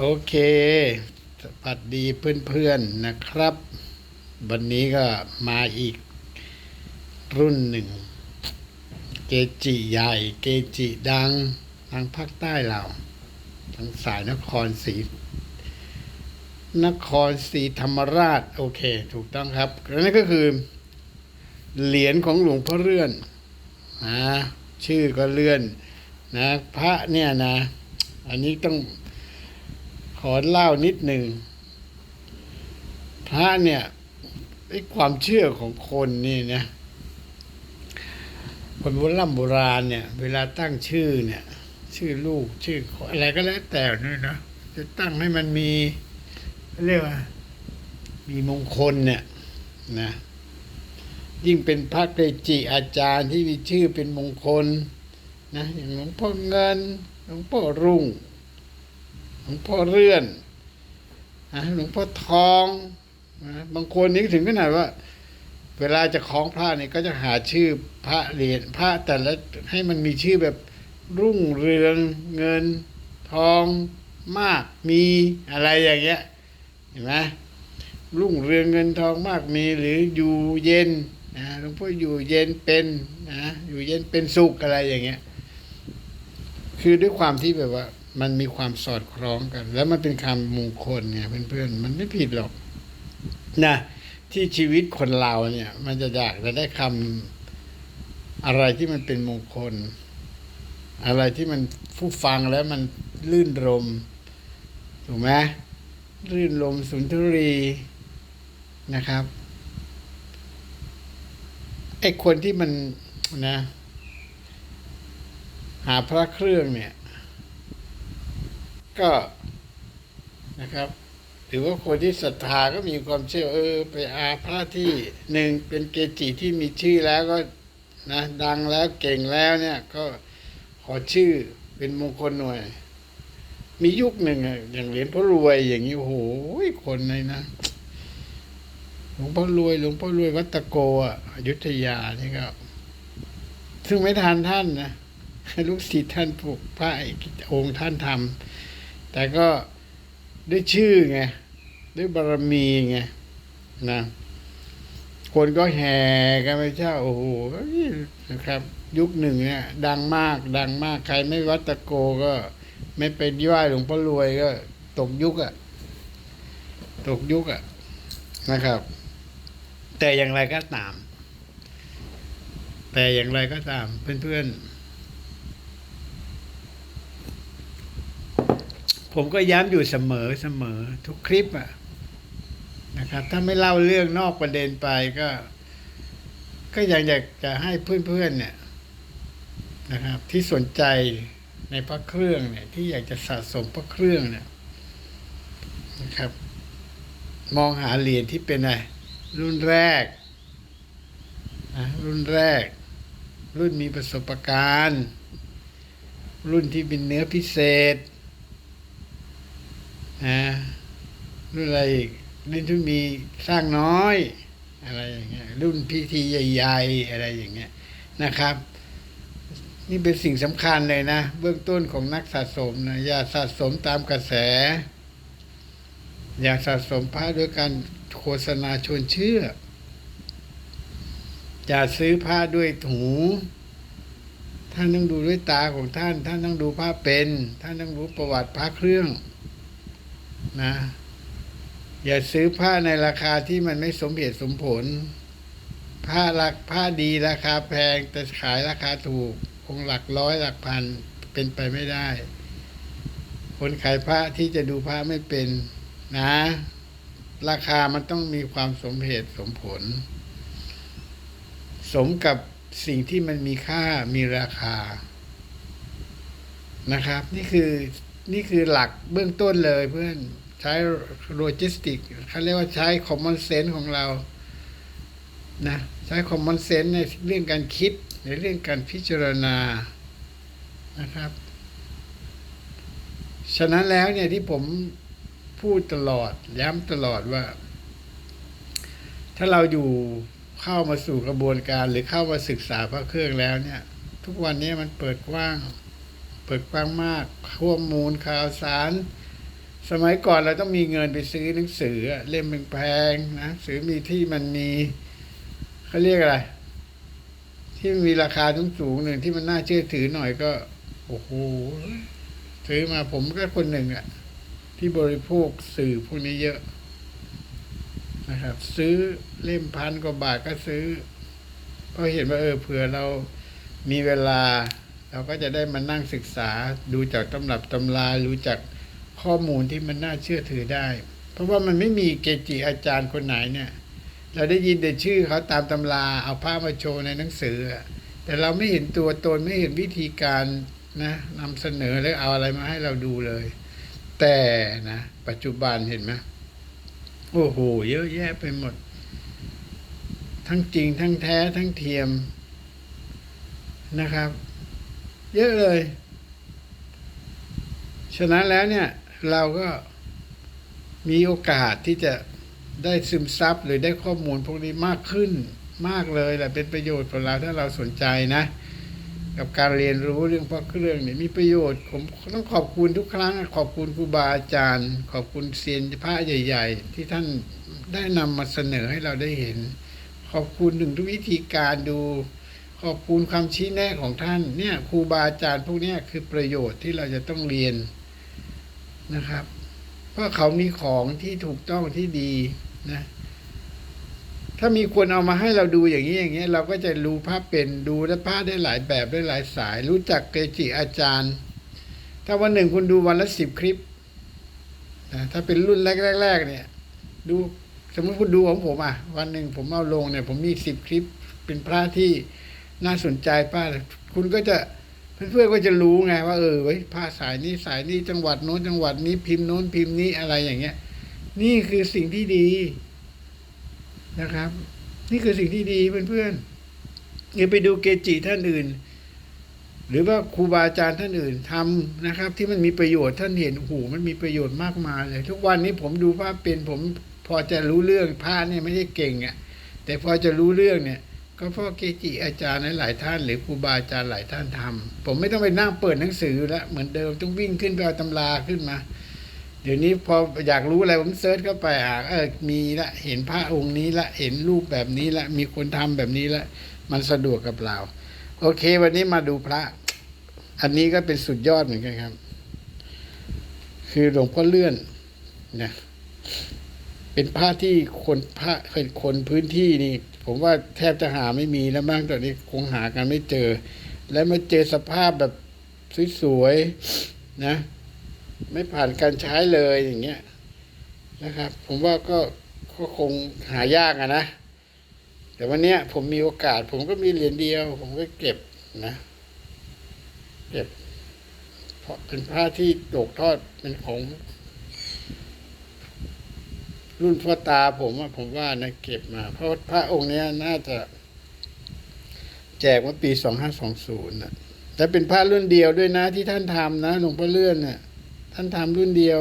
โอเค สวัสดีเพื่อนๆนะครับ วันนี้ก็มาอีกรุ่นหนึ่ง เกจิใหญ่ เกจิดังทางภาคใต้เราทางสายนครศรีนครศรีธรรมราช โอเค ถูกต้องครับนั่นก็คือ เหรียญของหลวงพ่อเลื่อนนะชื่อก็เลื่อน นะ พระเนี่ยนะ อันนี้ต้อง ขอเล่านิดหนึ่งพระเนี่ยไอ้ความเชื่อของคนนี่นะคนโบราณโบราณเนี่ย เวลาตั้งชื่อเนี่ย ชื่อลูกชื่ออะไรก็แล้วแต่นี่นะจะตั้งให้มันมีเรียกว่า มีมงคลเนี่ยนะยิ่งเป็นพระเกจิอาจารย์ที่มีชื่อเป็นมงคลนะอย่างหลวงพ่อเงินหลวงพ่อรุ่ง หลวงพ่อเรื่อนนะหลวงพ่อทองบางคนนี่ถึงขนาดว่า เวลาจะคล้องพระเนี่ยก็จะหาชื่อพระเหรียญพระแต่ละให้มันมีชื่อแบบรุ่งเรืองเงินทองมากมีอะไรอย่างเงี้ยเห็นไหมรุ่งเรืองเงินทองมากมีหรืออยู่เย็นนะหลวงพ่ออยู่เย็นเป็นนะอยู่เย็นเป็นสุขอะไรอย่างเงี้ย คือด้วยความที่แบบว่า มันมีความสอดคล้องกัน แล้วมันเป็นคำมงคลไงเพื่อนๆมันไม่ผิดหรอกนะที่ชีวิตคนเราเนี่ย มันจะอยากจะได้คำอะไรที่มันเป็นมงคล อะไรที่มันผู้ฟังแล้วมันลื่นรมถูกไหมลื่นลมสุนทรีนะครับไอ้คนที่มันนะ หาพระเครื่องเนี่ย ก็นะครับหรือว่าคนที่ศรัทธาก็มีความเชื่อเออ ไปอาพระที่หนึ่งเป็นเกจิที่มีชื่อแล้วก็นะดังแล้วเก่งแล้วเนี่ยก็ขอชื่อเป็นมงคลหน่อยมียุคหนึ่งอะอย่างเหรียญพ่อรวยอย่างนี้โอ้โหคนเลยนะหลวงพ่อรวยหลวงพ่อรวยวัตโกอะอยุธยานี่ก็ซึ่งไม่ทานท่านนะลูกศิษย์ท่านปลูกพระไอ้องค์ท่านทำ แต่ก็ด้วยชื่อไงด้วยบารมีไงนะคนก็แห่กันไปเช่าโอ้โหนะครับ ยุคหนึ่งเนี่ย ดังมาก ดังมาก ใครไม่วัดตะโกก็ ไม่เป็นไหว้หลวงพ่อรวยก็ ตกยุคอะตกยุคอะนะครับ แต่อย่างไรก็ตาม แต่อย่างไรก็ตามเพื่อนๆ ผมก็ย้ำอยู่เสมอเสมอทุกคลิปอะนะครับ ถ้าไม่เล่าเรื่องนอกประเด็นไปก็ ก็อยากอยากจะให้เพื่อนๆเนี่ยนะครับ ที่สนใจในพระเครื่องเนี่ย ที่อยากจะสะสมพระเครื่องเนี่ยนะครับ มองหาเหรียญที่เป็นอะไรรุ่นแรกนะรุ่นแรก รุ่นมีประสบการณ์ รุ่นที่เป็นเนื้อพิเศษ นะรุ่นอะไรอีกรุ่นที่มีสร้างน้อย อะไรอย่างเงี้ยรุ่นพิธีใหญ่ๆอะไรอย่างเงี้ยนะครับ นี่เป็นสิ่งสำคัญเลยนะ เบื้องต้นของนักสะสมนะอย่าสะสมตามกระแส อย่าสะสมพระด้วยการโฆษณาชวนเชื่อ อย่าซื้อผ้าด้วยหูท่านต้องดูด้วยตาของท่าน ท่านต้องดูผ้าเป็น ท่านต้องรู้ประวัติพระเครื่อง นะ อย่าซื้อผ้าในราคาที่มันไม่สมเหตุสมผล ผ้าราผ้าดีราคาแพง แต่ขายราคาถูก คงหลักร้อยหลักพันเป็นไปไม่ได้ คนขายพระที่จะดูพระไม่เป็นนะ ราคามันต้องมีความสมเหตุสมผล สมกับสิ่งที่มันมีค่ามีราคานะครับ นี่คือนี่คือหลักเบื้องต้นเลยเพื่อน ช้โลจิสติกเขาเรียกว่าใช้คอมมอนเซนส์ของเรา นะ ใช้คอมมอนเซนส์ในเรื่องการคิด ในเรื่องการพิจารณา นะครับ ฉะนั้นแล้วเนี่ยที่ผมพูดตลอด ย้ำตลอดว่า ถ้าเราอยู่เข้ามาสู่กระบวนการหรือเข้ามาศึกษาพระเครื่องแล้วเนี่ย ทุกวันนี้มันเปิดกว้าง เปิดกว้างมากข้อมูลข่าวสาร สมัยก่อนเราต้องมีเงินไปซื้อหนังสือเล่มแพงๆนะสือมีที่มันมีเขาเรียกอะไร ที่มีราคาสูงสูงหนึ่งที่มันน่าเชื่อถือหน่อยก็ โอ้โหซื้อมาผมก็คนหนึ่งอะที่บริโภคสื่อพวกนี้เยอะนะครับ ซื้อเล่มพันกว่าบาทก็ซื้อ ก็เห็นว่าเออเผื่อเรามีเวลา เราก็จะได้มานั่งศึกษาดูจากตำรับตำรารู้จัก ข้อมูลที่มันน่าเชื่อถือได้ เพราะว่ามันไม่มีเกจิอาจารย์คนไหนเนี่ย เราได้ยินแต่ชื่อเขาตามตำราเอาภาพมาโชว์ในหนังสือ แต่เราไม่เห็นตัวตนไม่เห็นวิธีการนะนำเสนอแล้วเอาอะไรมาให้เราดูเลย แต่นะปัจจุบันเห็นไหมโอ้โหเยอะแยะไปหมด ทั้งจริงทั้งแท้ทั้งเทียมนะครับ เยอะเลย ฉะนั้นแล้วเนี่ย เราก็มีโอกาสที่จะได้ซึมซับหรือได้ข้อมูลพวกนี้มากขึ้นมากเลยแหละเป็นประโยชน์กับเราถ้าเราสนใจนะ กับการเรียนรู้เรื่องพระเครื่องเนี่ยมีประโยชน์ผมต้องขอบคุณทุกครั้ง ขอบคุณครูบาอาจารย์ ขอบคุณเซียนพระใหญ่ ๆ ที่ท่านได้นำมาเสนอให้เราได้เห็น ขอบคุณถึงทุกวิธีการดู ขอบคุณคำชี้แนะของท่านเนี่ยครูบาอาจารย์พวกนี้คือประโยชน์ที่เราจะต้องเรียน นะครับ เพราะเขามีของที่ถูกต้องที่ดีนะ ถ้ามีคนเอามาให้เราดูอย่างนี้อย่างเงี้ย เราก็จะรู้ภาพเป็นดูและภาพได้หลายแบบได้หลายสาย รู้จักเกจิอาจารย์ ถ้าวันหนึ่งคุณดูวันละสิบคลิปนะถ้าเป็นรุ่นแรกๆเนี่ย ดูสมมติคุณดูของผมอะ วันหนึ่งผมเอาลงเนี่ย ผมมีสิบคลิปเป็นพระที่น่าสนใจป้าคุณก็จะ เพื่อนๆก็จะรู้ไงว่าเออเว้ผ้าสายนี้สายนี้จังหวัดโน้นจังหวัดนี้พิมพ์โน้นพิมพ์นี้อะไรอย่างเงี้ย นี่คือสิ่งที่ดีนะครับ นี่คือสิ่งที่ดีเพื่อนๆอย่าไปดูเกจิท่านอื่น หรือว่าครูบาอาจารย์ท่านอื่นทำนะครับ ที่มันมีประโยชน์ท่านเห็นโอ้โหมันมีประโยชน์มากมายเลย ทุกวันนี้ผมดูภาพเป็นผมพอจะรู้เรื่องพระเนี่ยไม่ได้เก่งอะ่ะ แต่พอจะรู้เรื่องเนี่ย ก็เพราะเกจิอาจารย์หลายท่านหรือครูบาอาจารย์หลายท่านทำผมไม่ต้องไปนั่งเปิดหนังสือแล้วเหมือนเดิมต้องวิ่งขึ้นไปเอาตำราขึ้นมา เดี๋ยวนี้พออยากรู้อะไรผมเซิร์ชเข้าไปอะเออมีละเห็นพระองค์นี้ละเห็นรูปแบบนี้ละมีคนทำแบบนี้ละมันสะดวกกับเรา โอเค วันนี้มาดูพระ อันนี้ก็เป็นสุดยอดเหมือนกันครับ คือหลวงพ่อเลื่อนนะ เป็นพระที่คนพระคนพื้นที่นี่ ผมว่าแทบจะหาไม่มีแล้วบ้างตอนนี้คงหากันไม่เจอ และมาเจอสภาพแบบสวยๆนะ ไม่ผ่านการใช้เลยอย่างเงี้ยนะครับ ผมว่าก็ก็คงหายากอะนะ แต่วันเนี้ยผมมีโอกาส ผมก็มีเหรียญเดียว ผมก็เก็บนะ เก็บ เพราะเป็นผ้าที่ตกทอดเป็นของ รุ่นพ่อตาผมอะผมว่านะเก็บมา เพราะพระองค์เนี้ยน่าจะ แจกเมื่อปีสองห้าสองศูนย์นะแต่เป็นผ้ารุ่นเดียวด้วยนะ ที่ท่านทำนะหลวงพ่อเลื่อนน่ะ ท่านทำรุ่นเดียว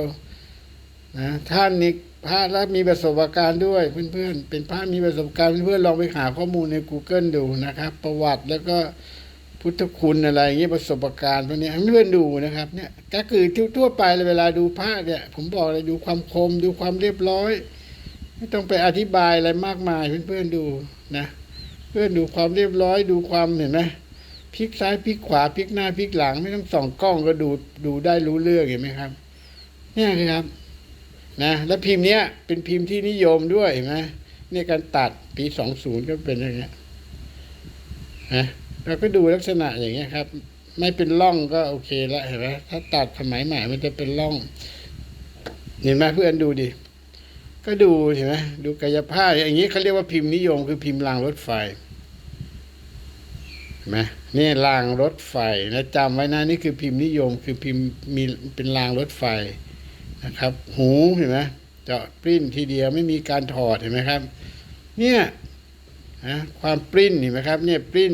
นะท่านนี่พระแล้วมีประสบการณ์ด้วย เพื่อนๆ เป็นพระมีประสบการณ์เพื่อนๆลองไปหาข้อมูลใน Google ดูนะครับ ประวัติแล้วก็ พุทธคุณอะไรอย่างเงี้ยประสบการณ์พวกนี้เพื่อนดูนะครับเนี่ยก็คือทั่วไปเลยเวลาดูพระเนี่ย ผมบอกเลยดูความคมดูความเรียบร้อย ไม่ต้องไปอธิบายอะไรมากมายเพื่อนๆดูนะเพื่อนดูความเรียบร้อยดูความเห็นไหมพลิกซ้ายพลิกขวาพลิกหน้าพลิกหลัง ไม่ต้องส่องกล้องก็ดูดูได้รู้เรื่องเห็นไหมครับ เนี่ยครับนะแล้วพิมพ์เนี้ยเป็นพิมพ์ที่นิยมด้วยเห็นไหมเนี่ยการตัดปีสองศูนย์ก็เป็นอย่างเงี้ยนะ เราก็ดูลักษณะอย่างเงี้ยครับ ไม่เป็นร่องก็โอเคละเห็นไหมถ้าตัดสมัยใหม่มันจะเป็นร่อง เห็นไหมเพื่อนดูดิก็ดูเห็นไหมดูกายภาพอย่างนี้เขาเรียกว่าพิมพ์นิยมคือพิมพ์รางรถไฟเห็นไหมนี่รางรถไฟนะจำไว้นะนี่คือพิมพ์นิยมคือพิมพ์มีเป็นรางรถไฟนะครับ หูเห็นไหมเจาะปริ้นทีเดียวไม่มีการถอดเห็นไหมครับ เนี่ยนะความปริ้นเห็นไหมครับ เนี่ยปริ้น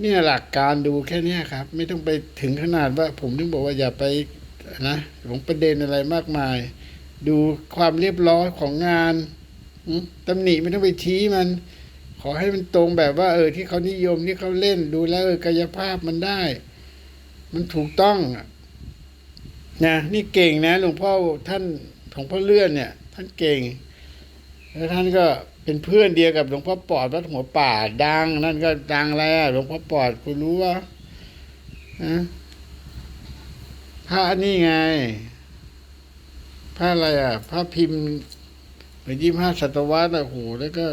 เนี่ยหลักการดูแค่เนี้ยครับ ไม่ต้องไปถึงขนาดว่า ผมถึงบอกว่าอย่าไปนะหลงประเด็นอะไรมากมาย ดูความเรียบร้อยของงานตำหนิไม่ต้องไปชี้มัน ขอให้มันตรงแบบว่า เออที่เขานิยมที่เขาเล่นดูแล้วเออกายภาพมันได้ มันถูกต้องนะนี่เก่งนะหลวงพ่อท่านหลวงพ่อเลื่อนเนี่ย ท่านเก่ง แล้วท่านก็ เป็นเพื่อนเดียวกับหลวงพ่อปอดวัดหัวป่าดัง นั่นก็ดังแล้วหลวงพ่อปอดคุณรู้ว่านะพระนี่ไงพระอะไรอะพระพิมพ์เหมือนยี่ห้าศตวรรษอะโอ้โหแล้วก็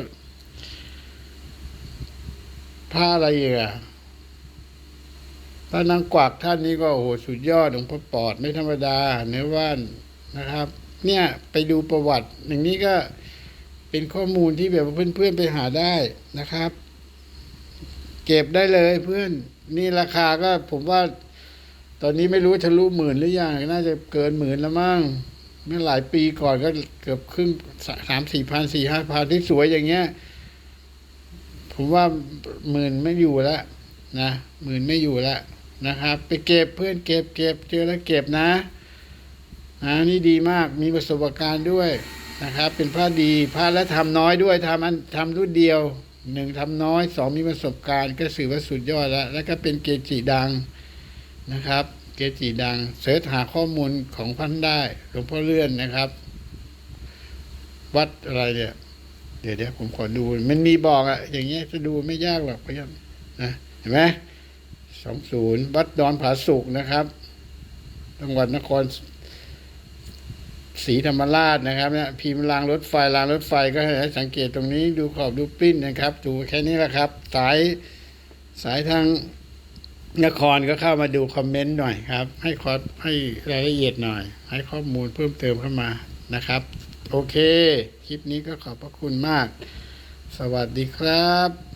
พระอะไรอะพระนางกวักท่านนี้ก็โอ้โหสุดยอดหลวงพ่อปอดไม่ธรรมดา เนื้อว่านนะครับ เนี่ยไปดูประวัติอย่างนี้ก็ เป็นข้อมูลที่แบบเพื่อนๆไปหาได้นะครับ เก็บได้เลยเพื่อน นี่ราคาก็ผมว่า ตอนนี้ไม่รู้ทะลุหมื่นหรือยังน่าจะเกินหมื่นแล้วมั้งเมื่อหลายปีก่อนก็เกือบครึ่งสามสี่พันสี่ห้าพันที่สวยอย่างเงี้ย ผมว่าหมื่นไม่อยู่แล้วนะหมื่นไม่อยู่แล้วนะครับ ไปเก็บเพื่อนเก็บเก็บเจอแล้วเก็บนะอ่านี่ดีมากมีประสบการณ์ด้วย นะครับ เป็นพระดีพระและทำน้อยด้วยทำอันทำรุ่นเดียวหนึ่งทำน้อยสองมีประสบการณ์ ก็สื่อว่าสุดยอดแล้ว แล้วก็เป็นเกจิดังนะครับ เกจิดังเสิร์ชหาข้อมูลของพันได้หลวงพ่อเลื่อนนะครับ วัดอะไรเนี่ยเดี๋ยวเดี๋ยวผมขอดู มันมีบอกอะอย่างเงี้ยจะดูไม่ยากหรอกพยายนะเห็นไหมสองศูนย์วัดดอนผาสุกนะครับจังหวัดนคร ศรีธรรมราชนะครับเนี่ยพิมพ์รางรถไฟรางรถไฟก็ให้สังเกตตรงนี้ดูขอบดูปิ้นนะครับ ดูแค่นี้แหละครับ สายสายทางนครก็เข้ามาดูคอมเมนต์หน่อยครับ ให้ขอให้รายละเอียดหน่อย ให้ข้อมูลเพิ่มเติมเข้ามานะครับ โอเค คลิปนี้ก็ขอบพระคุณมาก สวัสดีครับ